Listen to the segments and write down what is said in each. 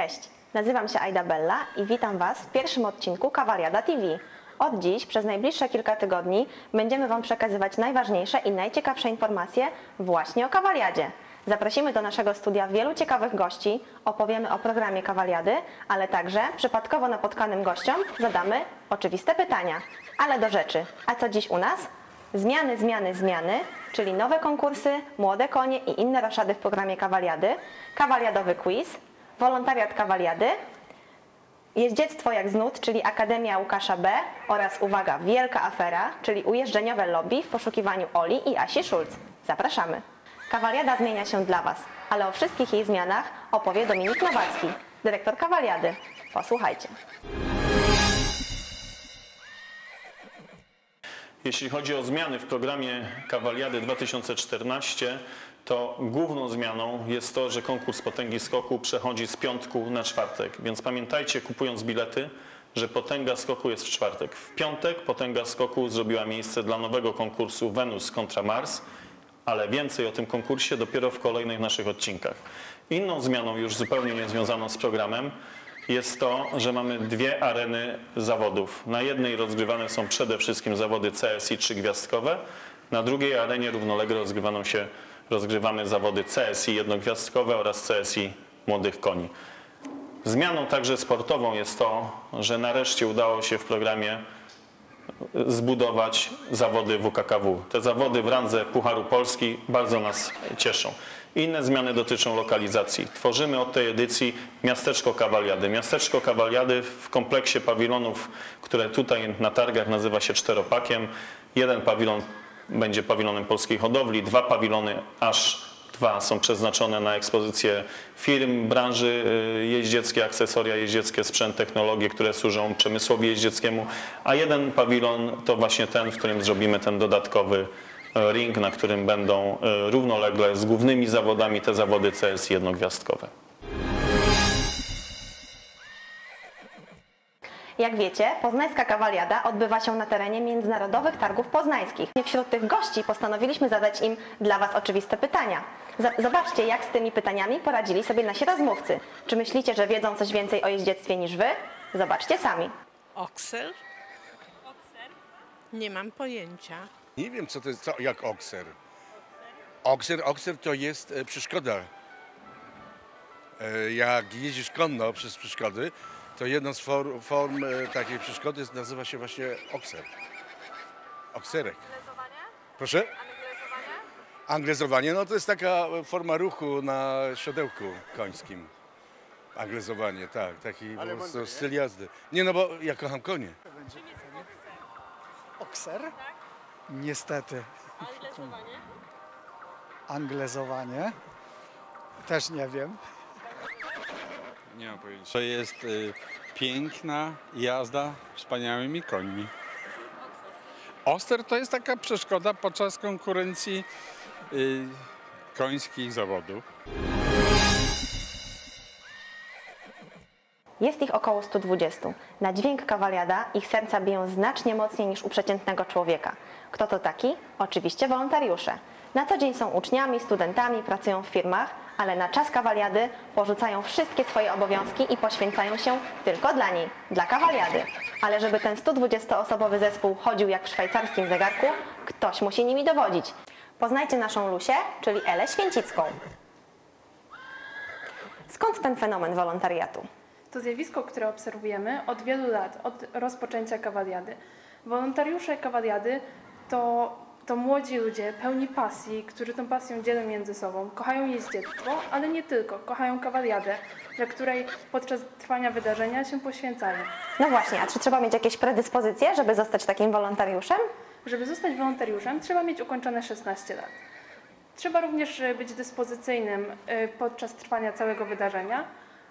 Cześć, nazywam się Aida Bella i witam Was w pierwszym odcinku Kawariada TV. Od dziś przez najbliższe kilka tygodni będziemy Wam przekazywać najważniejsze i najciekawsze informacje właśnie o kawaliadzie. Zaprosimy do naszego studia wielu ciekawych gości, opowiemy o programie kawaliady, ale także przypadkowo napotkanym gościom zadamy oczywiste pytania. Ale do rzeczy. A co dziś u nas? Zmiany, zmiany, zmiany, czyli nowe konkursy, młode konie i inne roszady w programie kawaliady, kawaliadowy quiz, wolontariat kawaliady, jeździectwo jak znud, czyli Akademia Łukasza B oraz uwaga, wielka afera, czyli ujeżdżeniowe lobby w poszukiwaniu Oli i Asi Schulz. Zapraszamy. Kawaliada zmienia się dla Was, ale o wszystkich jej zmianach opowie Dominik Nowacki, dyrektor kawaliady. Posłuchajcie. Jeśli chodzi o zmiany w programie Kawaliady 2014, to główną zmianą jest to, że konkurs potęgi skoku przechodzi z piątku na czwartek. Więc pamiętajcie, kupując bilety, że potęga skoku jest w czwartek. W piątek potęga skoku zrobiła miejsce dla nowego konkursu Wenus kontra Mars, ale więcej o tym konkursie dopiero w kolejnych naszych odcinkach. Inną zmianą, już zupełnie niezwiązaną z programem, jest to, że mamy dwie areny zawodów. Na jednej rozgrywane są przede wszystkim zawody CSI trzygwiazdkowe, na drugiej arenie równolegle rozgrywaną się, rozgrywamy zawody CSI jednogwiazdkowe oraz CSI młodych koni. Zmianą także sportową jest to, że nareszcie udało się w programie zbudować zawody WKKW. Te zawody w randze Pucharu Polski bardzo nas cieszą. Inne zmiany dotyczą lokalizacji. Tworzymy od tej edycji miasteczko Kawaliady. Miasteczko Kawaliady w kompleksie pawilonów, które tutaj na targach nazywa się czteropakiem. Jeden pawilon będzie pawilonem polskiej hodowli, dwa pawilony aż dwa są przeznaczone na ekspozycję firm branży y, jeździeckiej, akcesoria jeździeckie, sprzęt, technologie, które służą przemysłowi jeździeckiemu, a jeden pawilon to właśnie ten, w którym zrobimy ten dodatkowy y, ring, na którym będą y, równolegle z głównymi zawodami te zawody CS jednogwiazdkowe. Jak wiecie, poznańska kawaliada odbywa się na terenie Międzynarodowych Targów Poznańskich. Wśród tych gości postanowiliśmy zadać im dla Was oczywiste pytania. Zobaczcie, jak z tymi pytaniami poradzili sobie nasi rozmówcy. Czy myślicie, że wiedzą coś więcej o jeździectwie niż Wy? Zobaczcie sami. Okser? Nie mam pojęcia. Nie wiem, co to jest, co, jak okser. Okser, okser to jest e, przeszkoda. E, jak jeździsz konno przez przeszkody, to jedną z form, form e, takiej przeszkody jest- nazywa się właśnie okser. Okserek. Proszę? Anglezowanie, no to jest taka forma ruchu na siodełku końskim. Anglezowanie, tak, taki po prostu styl jazdy. Nie no, bo ja kocham konie. Okser? Niestety. Anglezowanie? Anglezowanie? Też nie wiem. Nie mam pojęcia. To jest y, piękna jazda wspaniałymi końmi. Oster to jest taka przeszkoda podczas konkurencji y, końskich zawodów. Jest ich około 120. Na dźwięk kawaliada ich serca biją znacznie mocniej niż u przeciętnego człowieka. Kto to taki? Oczywiście wolontariusze. Na co dzień są uczniami, studentami, pracują w firmach, ale na czas kawaliady porzucają wszystkie swoje obowiązki i poświęcają się tylko dla niej, dla kawaliady. Ale żeby ten 120-osobowy zespół chodził jak w szwajcarskim zegarku, ktoś musi nimi dowodzić. Poznajcie naszą Lusię, czyli Elę Święcicką. Skąd ten fenomen wolontariatu? To zjawisko, które obserwujemy od wielu lat, od rozpoczęcia kawaliady. Wolontariusze kawaliady to, to młodzi ludzie pełni pasji, którzy tą pasją dzielą między sobą. Kochają jeździectwo, ale nie tylko. Kochają kawaliadę, dla której podczas trwania wydarzenia się poświęcają. No właśnie, a czy trzeba mieć jakieś predyspozycje, żeby zostać takim wolontariuszem? Żeby zostać wolontariuszem, trzeba mieć ukończone 16 lat. Trzeba również e, być dyspozycyjnym e, podczas trwania całego wydarzenia,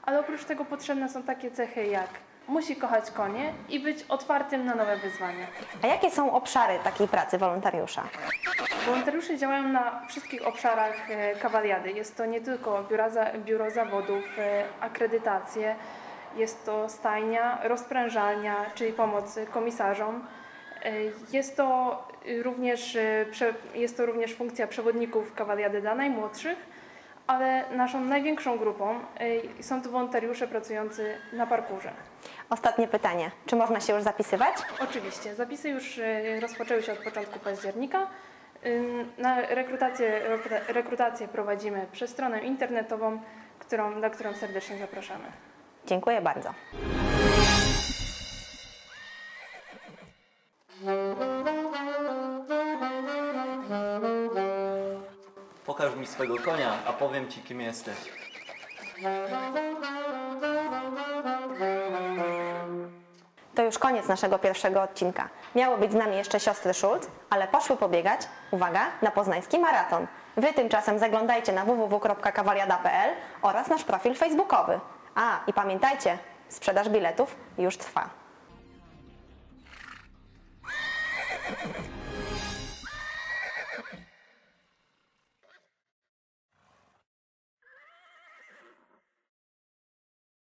ale oprócz tego potrzebne są takie cechy jak musi kochać konie i być otwartym na nowe wyzwania. A jakie są obszary takiej pracy wolontariusza? Wolontariusze działają na wszystkich obszarach e, kawaliady. Jest to nie tylko biura biuro zawodów, e, akredytacje, jest to stajnia, rozprężalnia, czyli pomoc komisarzom. E, Jest to również, jest to również funkcja przewodników kawaliady dla najmłodszych, ale naszą największą grupą są to wolontariusze pracujący na parkurze. Ostatnie pytanie. Czy można się już zapisywać? Oczywiście, zapisy już y, rozpoczęły się od początku października. Ym, Na rekrutację, rekrutację prowadzimy przez stronę internetową, którą, na którą serdecznie zapraszamy. Dziękuję bardzo. Pokaż mi swego konia, a powiem ci, kim jesteś. To już koniec naszego pierwszego odcinka. Miało być z nami jeszcze siostry Schulz, ale poszły pobiegać, uwaga, na poznański maraton. Wy tymczasem zaglądajcie na www.kawaliada.pl oraz nasz profil facebookowy. A, i pamiętajcie, sprzedaż biletów już trwa.